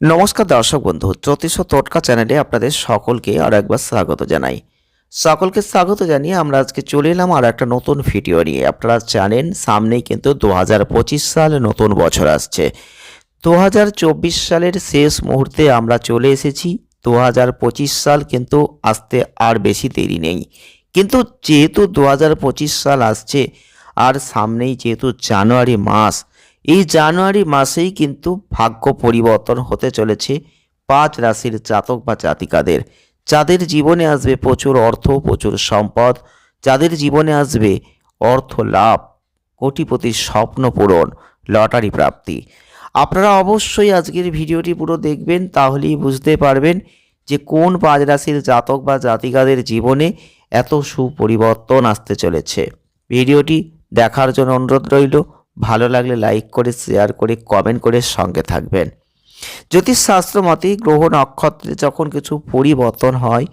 নমস্কার দর্শক বন্ধু, জ্যোতিষ টোটকা চ্যানেলে আপনাদের সকলকে আর একবার স্বাগত জানাই। সকলকে স্বাগত জানিয়ে আমরা আজকে চলে এলাম আর একটা নতুন ভিডিও নিয়ে। আপনারা জানেন, সামনেই কিন্তু দু হাজার পঁচিশ সাল নতুন বছর আসছে। দু হাজার চব্বিশ সালের শেষ মুহূর্তে আমরা চলে এসেছি। দু হাজার পঁচিশ সাল কিন্তু আসতে আর বেশি দেরি নেই। কিন্তু যেহেতু দু হাজার পঁচিশ সাল আসছে, আর সামনেই যেহেতু জানুয়ারি মাস এই জানুয়ারি মাসেই কিন্তু ভাগ্য পরিবর্তন হতে চলেছে। পাঁচ রাশির জাতক বা জাতিকাদের, যাদের জীবনে আসবে প্রচুর অর্থ, প্রচুর সম্পদ, যাদের জীবনে আসবে অর্থ লাভ, কোটিপতির স্বপ্ন পূরণ, লটারি প্রাপ্তি। আপনারা অবশ্যই আজকের ভিডিওটি পুরো দেখবেন, তাহলেই বুঝতে পারবেন যে কোন পাঁচ রাশির জাতক বা জাতিকাদের জীবনে এত সুপরিবর্তন আসতে চলেছে। ভিডিওটি দেখার জন্য অনুরোধ রইল। ভালো লাগলে লাইক করে শেয়ার করে কমেন্ট করে সঙ্গে থাকবেন। জ্যোতিষশাস্ত্র মতে গ্রহ নক্ষত্রে যখন কিছু পরিবর্তন হয়,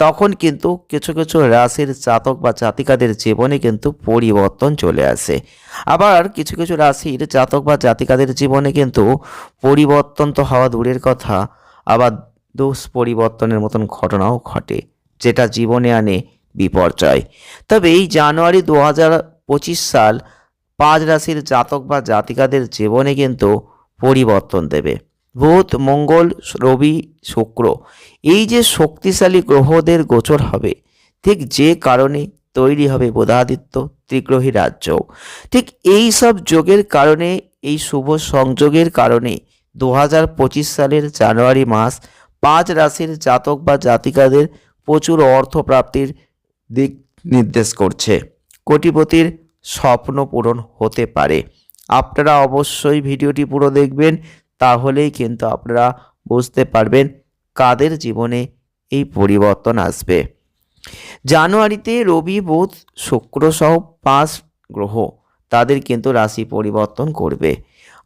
তখন কিন্তু কিছু কিছু রাশির জাতক বা জাতিকাদের জীবনে কিন্তু পরিবর্তন চলে আসে। আবার কিছু কিছু রাশির জাতক বা জাতিকাদের জীবনে কিন্তু পরিবর্তন তো হওয়া দূরের কথা, আবার দোষ পরিবর্তনের মতন ঘটনাও ঘটে, যেটা জীবনে আনে বিপর্যয়। তবে এই জানুয়ারি দু সাল পাঁচ রাশির জাতক বা জাতিকাদের জীবনে কিন্তু পরিবর্তন দেবে। বুধ, মঙ্গল, রবি, শুক্র। এই যে শক্তিশালী গ্রহদের গোচর হবে, ঠিক যে কারণে তৈরি হবে বোধাদিত্য ত্রিগ্রহী রাজ্য। ঠিক এই সব যোগের কারণে, এই শুভ সংযোগের কারণে দু হাজার পঁচিশ সালের জানুয়ারি মাস পাঁচ রাশির জাতক বা জাতিকাদের প্রচুর অর্থ প্রাপ্তির দিক নির্দেশ করছে। কোটিপতির স্বপ্ন পূরণ হতে পারে। আপনারা অবশ্যই ভিডিওটি পুরো দেখবেন, তাহলেই কিন্তু আপনারা বুঝতে পারবেন কাদের জীবনে এই পরিবর্তন আসবে। জানুয়ারিতে রবি, বুধ, শুক্র সহ পাঁচ গ্রহ তাদের কিন্তু রাশি পরিবর্তন করবে।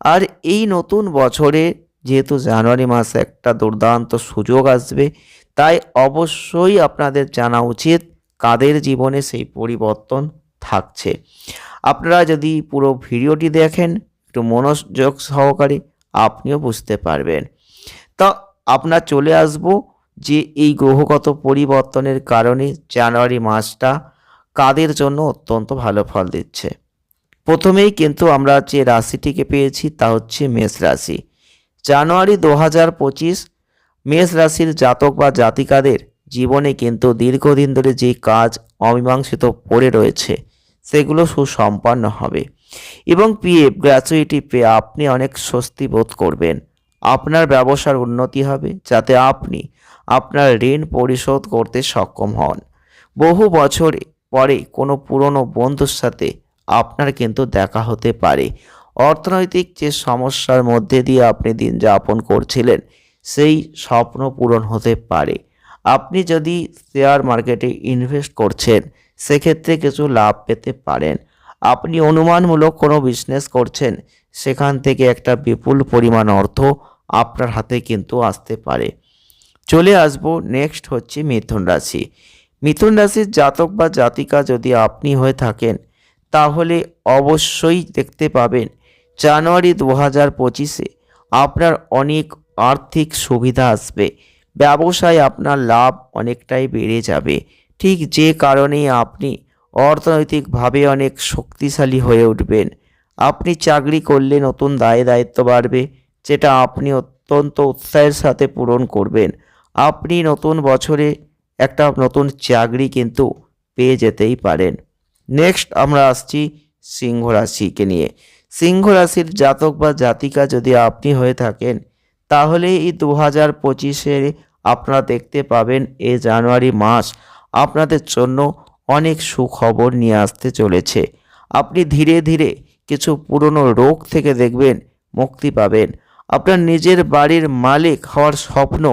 আর এই নতুন বছরে যেহেতু জানুয়ারি মাসে একটা দুর্দান্ত সুযোগ আসবে, তাই অবশ্যই আপনাদের জানা উচিত কাদের জীবনে সেই পরিবর্তন থাকছে। আপনারা যদি পুরো ভিডিওটি দেখেন, একটু মনোযোগ সহকারে আপনিও বুঝতে পারবেন। তা আপনার চলে আসব যে এই গ্রহগত পরিবর্তনের কারণে জানুয়ারি মাসটা কাদের জন্য অত্যন্ত ভালো ফল দিচ্ছে। প্রথমেই কিন্তু আমরা যে রাশিটিকে পেয়েছি তা হচ্ছে মেষ রাশি। জানুয়ারি দু হাজার পঁচিশ মেষ রাশির জাতক বা জাতিকাদের জীবনে কিন্তু দীর্ঘদিন ধরে যে কাজ অমীমাংসিত পড়ে রয়েছে সেগুলো সুসম্পন্ন হবে। এবং পিএফ গ্র্যাচুইটি পেয়ে আপনি অনেক স্বস্তি বোধ করবেন। আপনার ব্যবসার উন্নতি হবে যাতে আপনি আপনার ঋণ পরিশোধ করতে সক্ষম হন। বহু বছরে পরে কোনো পুরনো বন্ধুর সাথে আপনার কিন্তু দেখা হতে পারে। অর্থনৈতিক যে সমস্যার মধ্যে দিয়ে আপনি দিন যাপন করছিলেন, সেই স্বপ্ন পূরণ হতে পারে। আপনি যদি শেয়ার মার্কেটে ইনভেস্ট করছেন সেক্ষেত্রে কিছু লাভ পেতে পারেন। আপনি অনুমানমূলক কোনো বিজনেস করছেন, সেখান থেকে একটা বিপুল পরিমাণ অর্থ আপনার হাতে কিন্তু আসতে পারে। চলে আসব নেক্সট হচ্ছে মিথুন রাশি। মিথুন রাশির জাতক বা জাতিকা যদি আপনি হয়ে থাকেন, তাহলে অবশ্যই দেখতে পাবেন জানুয়ারি দু হাজার পঁচিশে আপনার অনেক আর্থিক সুবিধা আসবে। ব্যবসায় আপনার লাভ অনেকটাই বেড়ে যাবে। ঠিক যে কারণে আপনি অর্থনৈতিকভাবে অনেক শক্তিশালী হয়ে উঠবেন। আপনি চাকরি করলে নতুন দায় দায়িত্ব বাড়বে, যেটা আপনি অত্যন্ত উৎসাহের সাথে পূরণ করবেন। আপনি নতুন বছরে একটা নতুন চাকরি কিন্তু পেয়ে যেতেই পারেন। নেক্সট আমরা আসছি সিংহ রাশিকে নিয়ে। সিংহ রাশির জাতক বা জাতিকা যদি আপনি হয়ে থাকেন, তাহলে এই দু হাজার পঁচিশে আপনারা দেখতে পাবেন এ জানুয়ারি মাস আপনাদের জন্য অনেক সুখবর নিয়ে আসতে চলেছে। আপনি ধীরে ধীরে কিছু পুরনো রোগ থেকে দেখবেন, মুক্তি পাবেন। আপনার নিজের বাড়ির মালিক হওয়ার স্বপ্ন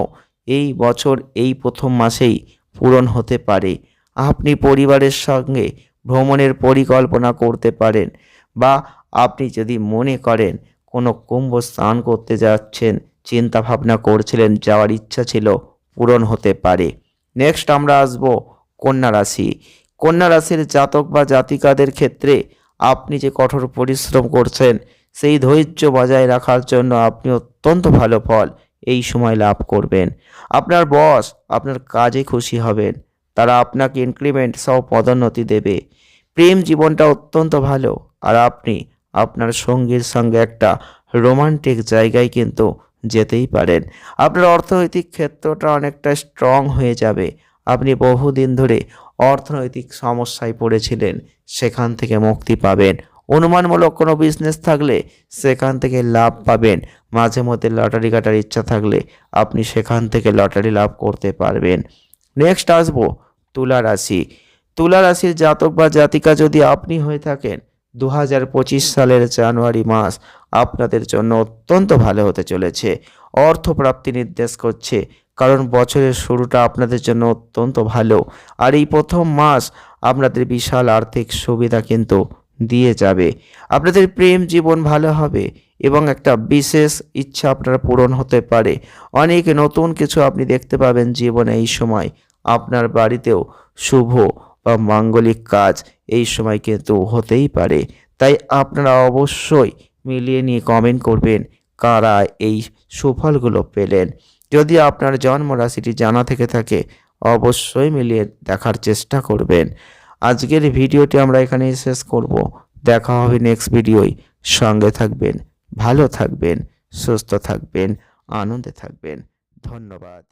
এই বছর, এই প্রথম মাসেই পূরণ হতে পারে। আপনি পরিবারের সঙ্গে ভ্রমণের পরিকল্পনা করতে পারেন বা আপনি যদি মনে করেন কোনো কুম্ভ স্নান করতে যাচ্ছেন চিন্তা ভাবনা করছিলেন, যাওয়ার ইচ্ছা ছিল পূরণ হতে পারে। নেক্সট আমরা আসব কন্যা রাশি। কন্যা রাশির জাতক বা জাতিকাদের ক্ষেত্রে আপনি যে কঠোর পরিশ্রম করছেন, সেই ধৈর্য বজায় রাখার জন্য আপনি অত্যন্ত ভালো ফল এই সময় লাভ করবেন। আপনার বস আপনার কাজে খুশি হবেন, তারা আপনাকে ইনক্রিমেন্ট সহ পদোন্নতি দেবে। প্রেম জীবনটা অত্যন্ত ভালো, আর আপনি আপনার সঙ্গীর সঙ্গে একটা রোমান্টিক জায়গায় কিন্তু যেতেই পারেন। আপনার অর্থনৈতিক ক্ষেত্রটা অনেকটা স্ট্রং হয়ে যাবে। আপনি বহুদিন ধরে অর্থনৈতিক সমস্যায় পড়েছিলেন, সেখান থেকে মুক্তি পাবেন। অনুমানমূলক কোনো বিজনেস থাকলে সেখান থেকে লাভ পাবেন। মাঝে মধ্যে লটারি কাটার ইচ্ছা থাকলে আপনি সেখান থেকে লটারি লাভ করতে পারবেন। নেক্সট আসব তুলা রাশি। তুলা রাশির জাতক বা জাতিকা যদি আপনি হয়ে থাকেন দু হাজার পঁচিশ সালের জানুয়ারি মাস আপনাদের জন্য অত্যন্ত ভালো হতে চলেছে। অর্থপ্রাপ্তি নির্দেশ করছে, কারণ বছরের শুরুটা আপনাদের জন্য অত্যন্ত ভালো। আর এই প্রথম মাস আপনাদের বিশাল আর্থিক সুবিধা কিন্তু দিয়ে যাবে। আপনাদের প্রেম জীবন ভালো হবে এবং একটা বিশেষ ইচ্ছা আপনার পূরণ হতে পারে। অনেক নতুন কিছু আপনি দেখতে পাবেন জীবনে এই সময়। আপনার বাড়িতেও শুভ বা মাঙ্গলিক কাজ এই সময় কিন্তু হতেই পারে। তাই আপনারা অবশ্যই মিলিয়ে নিয়ে কমেন্ট করবেন কারা এই সুফলগুলো পেলেন। যদি আপনার জন্ম রাশিটি জানা থেকে থাকে, অবশ্যই মিলিয়ে দেখার চেষ্টা করবেন। আজকের ভিডিওটি আমরা এখানেই শেষ করব। দেখা হবে নেক্সট ভিডিওয়। সঙ্গে থাকবেন, ভালো থাকবেন, সুস্থ থাকবেন, আনন্দে থাকবেন। ধন্যবাদ।